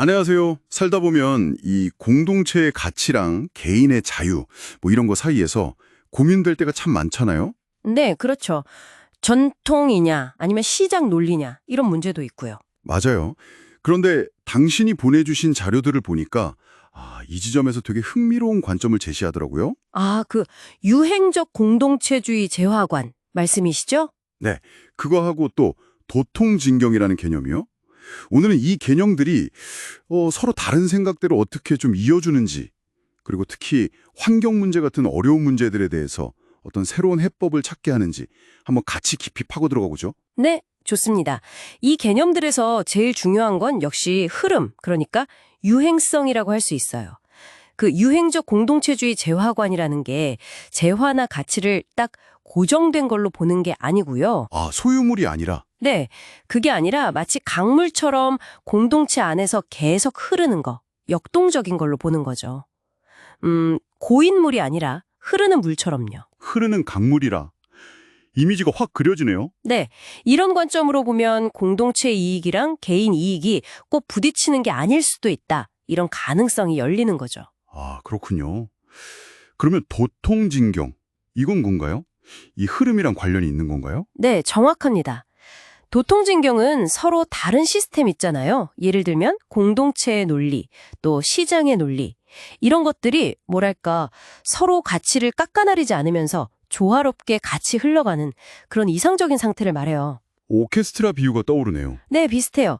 안녕하세요. 살다 보면 이 공동체의 가치랑 개인의 자유, 뭐 이런 거 사이에서 고민될 때가 참 많잖아요. 네, 그렇죠. 전통이냐, 아니면 시장 논리냐, 이런 문제도 있고요. 맞아요. 그런데 당신이 보내주신 자료들을 보니까 아, 이 지점에서 되게 흥미로운 관점을 제시하더라고요. 아, 그 유행적 공동체주의 재화관 말씀이시죠? 그거하고 또 도통진경이라는 개념이요. 오늘은 이 개념들이 어, 서로 다른 생각대로 어떻게 좀 이어주는지 그리고 특히 환경 문제 같은 어려운 문제들에 대해서 어떤 새로운 해법을 찾게 하는지 한번 같이 깊이 파고 들어가 보죠. 네, 좋습니다. 이 개념들에서 제일 중요한 건 역시 흐름, 그러니까 유행성이라고 할 수 있어요. 그 유행적 공동체주의 재화관이라는 게 재화나 가치를 딱 고정된 걸로 보는 게 아니고요. 아, 소유물이 아니라 네, 그게 아니라 마치 강물처럼 공동체 안에서 계속 흐르는 거, 역동적인 걸로 보는 거죠. 음, 고인물이 아니라 흐르는 물처럼요. 흐르는 강물이라 이미지가 확 그려지네요. 네, 이런 관점으로 보면 공동체 이익이랑 개인 이익이 꼭 부딪히는 게 아닐 수도 있다. 이런 가능성이 열리는 거죠. 아, 그렇군요. 그러면 도통진경 이건 뭔가요? 이 흐름이랑 관련이 있는 건가요? 네, 정확합니다. 도통진경은 서로 다른 시스템 있잖아요. 예를 들면 공동체의 논리, 또 시장의 논리. 이런 것들이 뭐랄까 서로 가치를 깎아나리지 않으면서 조화롭게 같이 흘러가는 그런 이상적인 상태를 말해요. 오케스트라 비유가 떠오르네요. 네, 비슷해요.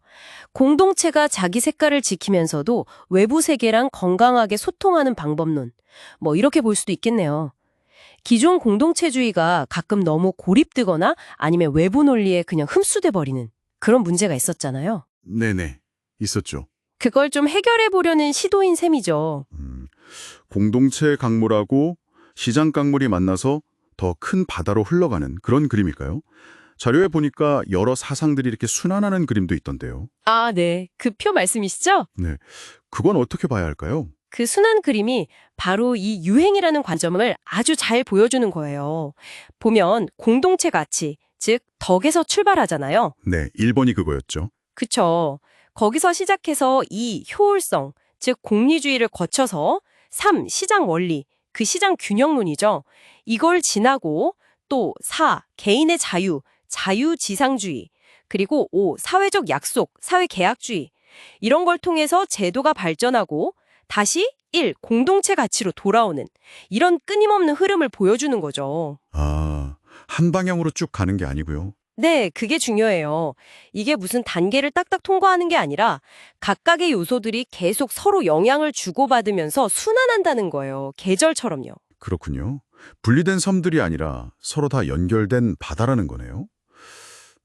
공동체가 자기 색깔을 지키면서도 외부 세계랑 건강하게 소통하는 방법론. 뭐 이렇게 볼 수도 있겠네요. 기존 공동체주의가 가끔 너무 고립되거나 아니면 외부 논리에 그냥 흡수돼 버리는 그런 문제가 있었잖아요. 네네. 있었죠. 그걸 좀 해결해 보려는 시도인 셈이죠. 음, 공동체 강물하고 시장 강물이 만나서 더 큰 바다로 흘러가는 그런 그림일까요? 자료에 보니까 여러 사상들이 이렇게 순환하는 그림도 있던데요. 아, 네. 그 표 말씀이시죠? 네. 그건 어떻게 봐야 할까요? 그 순환 그림이 바로 이 유행이라는 관점을 아주 잘 보여주는 거예요. 보면 공동체 가치, 즉 덕에서 출발하잖아요. 네, 1번이 그거였죠. 그쵸. 거기서 시작해서 이 효율성, 즉 공리주의를 거쳐서 3. 시장 원리, 그 시장 균형론이죠. 이걸 지나고 또 4. 개인의 자유, 자유지상주의, 그리고 5. 사회적 약속, 사회계약주의. 이런 걸 통해서 제도가 발전하고 다시 1. 공동체 가치로 돌아오는 이런 끊임없는 흐름을 보여주는 거죠. 아, 한 방향으로 쭉 가는 게 아니고요. 네, 그게 중요해요. 이게 무슨 단계를 딱딱 통과하는 게 아니라 각각의 요소들이 계속 서로 영향을 주고받으면서 순환한다는 거예요. 계절처럼요. 그렇군요. 분리된 섬들이 아니라 서로 다 연결된 바다라는 거네요.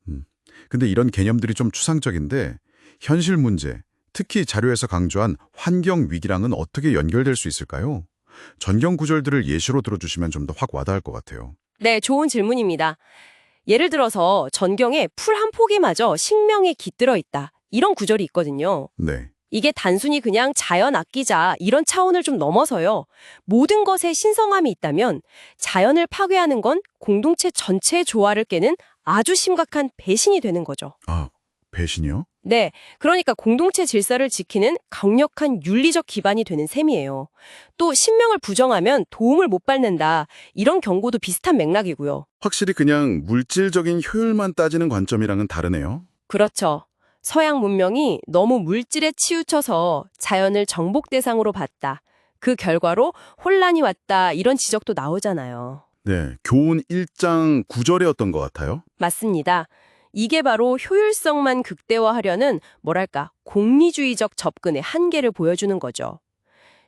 음, 근데 이런 개념들이 좀 추상적인데 현실 문제, 특히 자료에서 강조한 환경 위기랑은 어떻게 연결될 수 있을까요? 전경 구절들을 예시로 들어주시면 좀 더 확 와닿을 것 같아요. 네, 좋은 질문입니다. 예를 들어서 전경에 풀 한 포기마저 식명에 깃들어 있다. 이런 구절이 있거든요. 네. 이게 단순히 그냥 자연 아끼자 이런 차원을 좀 넘어서요. 모든 것에 신성함이 있다면 자연을 파괴하는 건 공동체 전체의 조화를 깨는 아주 심각한 배신이 되는 거죠. 아, 배신이요? 네, 그러니까 공동체 질서를 지키는 강력한 윤리적 기반이 되는 셈이에요. 또 신명을 부정하면 도움을 못 받는다. 이런 경고도 비슷한 맥락이고요. 확실히 그냥 물질적인 효율만 따지는 관점이랑은 다르네요. 그렇죠. 서양 문명이 너무 물질에 치우쳐서 자연을 정복 대상으로 봤다. 그 결과로 혼란이 왔다. 이런 지적도 나오잖아요. 네, 교훈 1장 9절이었던 것 같아요. 맞습니다. 이게 바로 효율성만 극대화하려는 뭐랄까 공리주의적 접근의 한계를 보여주는 거죠.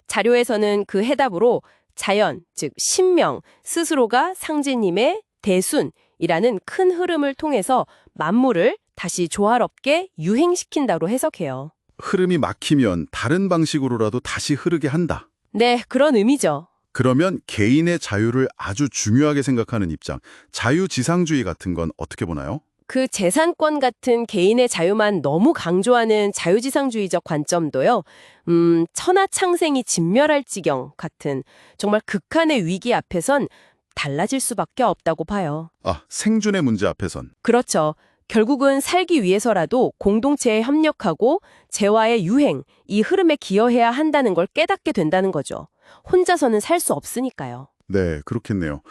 자료에서는 그 해답으로 자연, 즉 신명, 스스로가 상제님의 대순이라는 큰 흐름을 통해서 만물을 다시 조화롭게 유행시킨다로 해석해요. 흐름이 막히면 다른 방식으로라도 다시 흐르게 한다. 네, 그런 의미죠. 그러면 개인의 자유를 아주 중요하게 생각하는 입장, 자유지상주의 같은 건 어떻게 보나요? 그 재산권 같은 개인의 자유만 너무 강조하는 자유지상주의적 관점도요, 음, 천하창생이 진멸할 지경 같은 정말 극한의 위기 앞에선 달라질 수밖에 없다고 봐요. 아, 생존의 문제 앞에선. 그렇죠. 결국은 살기 위해서라도 공동체에 협력하고 재화의 유행, 이 흐름에 기여해야 한다는 걸 깨닫게 된다는 거죠. 혼자서는 살 수 없으니까요. 네, 그렇겠네요.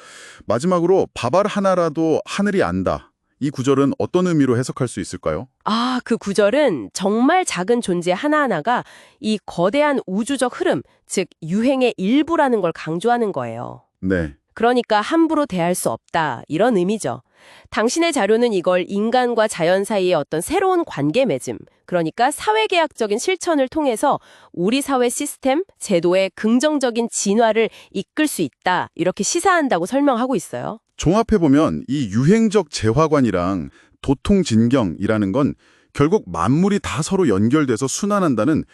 마지막으로 밥알 하나라도 하늘이 안다. 이 구절은 어떤 의미로 해석할 수 있을까요? 아, 그 구절은 정말 작은 존재 하나하나가 이 거대한 우주적 흐름, 즉 유행의 일부라는 걸 강조하는 거예요. 네. 그러니까 함부로 대할 수 없다. 이런 의미죠. 당신의 자료는 이걸 인간과 자연 사이의 어떤 새로운 관계 맺음, 그러니까 사회계약적인 실천을 통해서 우리 사회 시스템, 제도의 긍정적인 진화를 이끌 수 있다. 이렇게 시사한다고 설명하고 있어요. 종합해보면 이 유행적 재화관이랑 도통진경이라는 건 결국 만물이 다 서로 연결돼서 순환한다는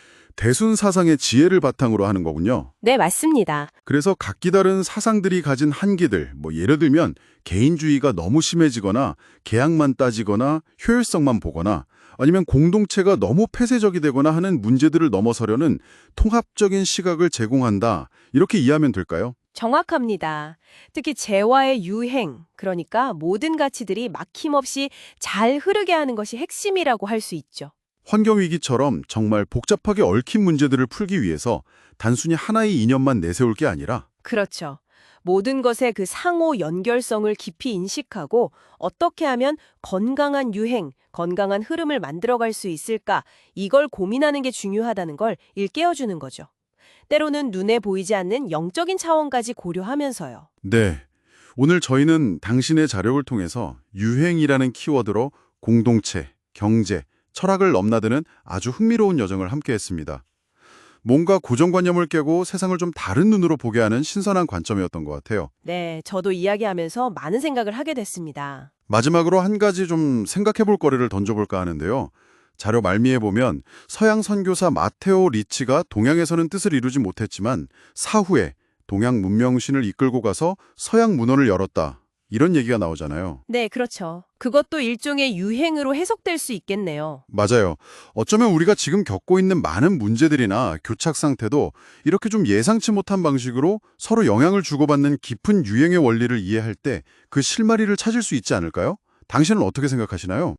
대순 사상의 지혜를 바탕으로 하는 거군요. 네, 맞습니다. 그래서 각기 다른 사상들이 가진 한계들, 뭐 예를 들면 개인주의가 너무 심해지거나 계약만 따지거나 효율성만 보거나 아니면 공동체가 너무 폐쇄적이 되거나 하는 문제들을 넘어서려는 통합적인 시각을 제공한다. 이렇게 이해하면 될까요? 정확합니다. 특히 재화의 유행, 그러니까 모든 가치들이 막힘없이 잘 흐르게 하는 것이 핵심이라고 할 수 있죠. 환경위기처럼 정말 복잡하게 얽힌 문제들을 풀기 위해서 단순히 하나의 이념만 내세울 게 아니라 그렇죠. 모든 것의 그 상호 연결성을 깊이 인식하고 어떻게 하면 건강한 유행, 건강한 흐름을 만들어갈 수 있을까 이걸 고민하는 게 중요하다는 걸 일깨워주는 거죠. 때로는 눈에 보이지 않는 영적인 차원까지 고려하면서요. 네. 오늘 저희는 당신의 자료를 통해서 유행이라는 키워드로 공동체, 경제, 철학을 넘나드는 아주 흥미로운 여정을 함께 했습니다. 뭔가 고정관념을 깨고 세상을 좀 다른 눈으로 보게 하는 신선한 관점이었던 것 같아요. 네, 저도 이야기하면서 많은 생각을 하게 됐습니다. 마지막으로 한 가지 좀 생각해 볼 거리를 던져볼까 하는데요. 자료 말미에 보면 서양 선교사 마테오 리치가 동양에서는 뜻을 이루지 못했지만 사후에 동양 문명신을 이끌고 가서 서양 문헌을 열었다. 이런 얘기가 나오잖아요. 네, 그렇죠. 그것도 일종의 유행으로 해석될 수 있겠네요. 맞아요. 어쩌면 우리가 지금 겪고 있는 많은 문제들이나 교착 상태도 이렇게 좀 예상치 못한 방식으로 서로 영향을 주고받는 깊은 유행의 원리를 이해할 때 그 실마리를 찾을 수 있지 않을까요? 당신은 어떻게 생각하시나요?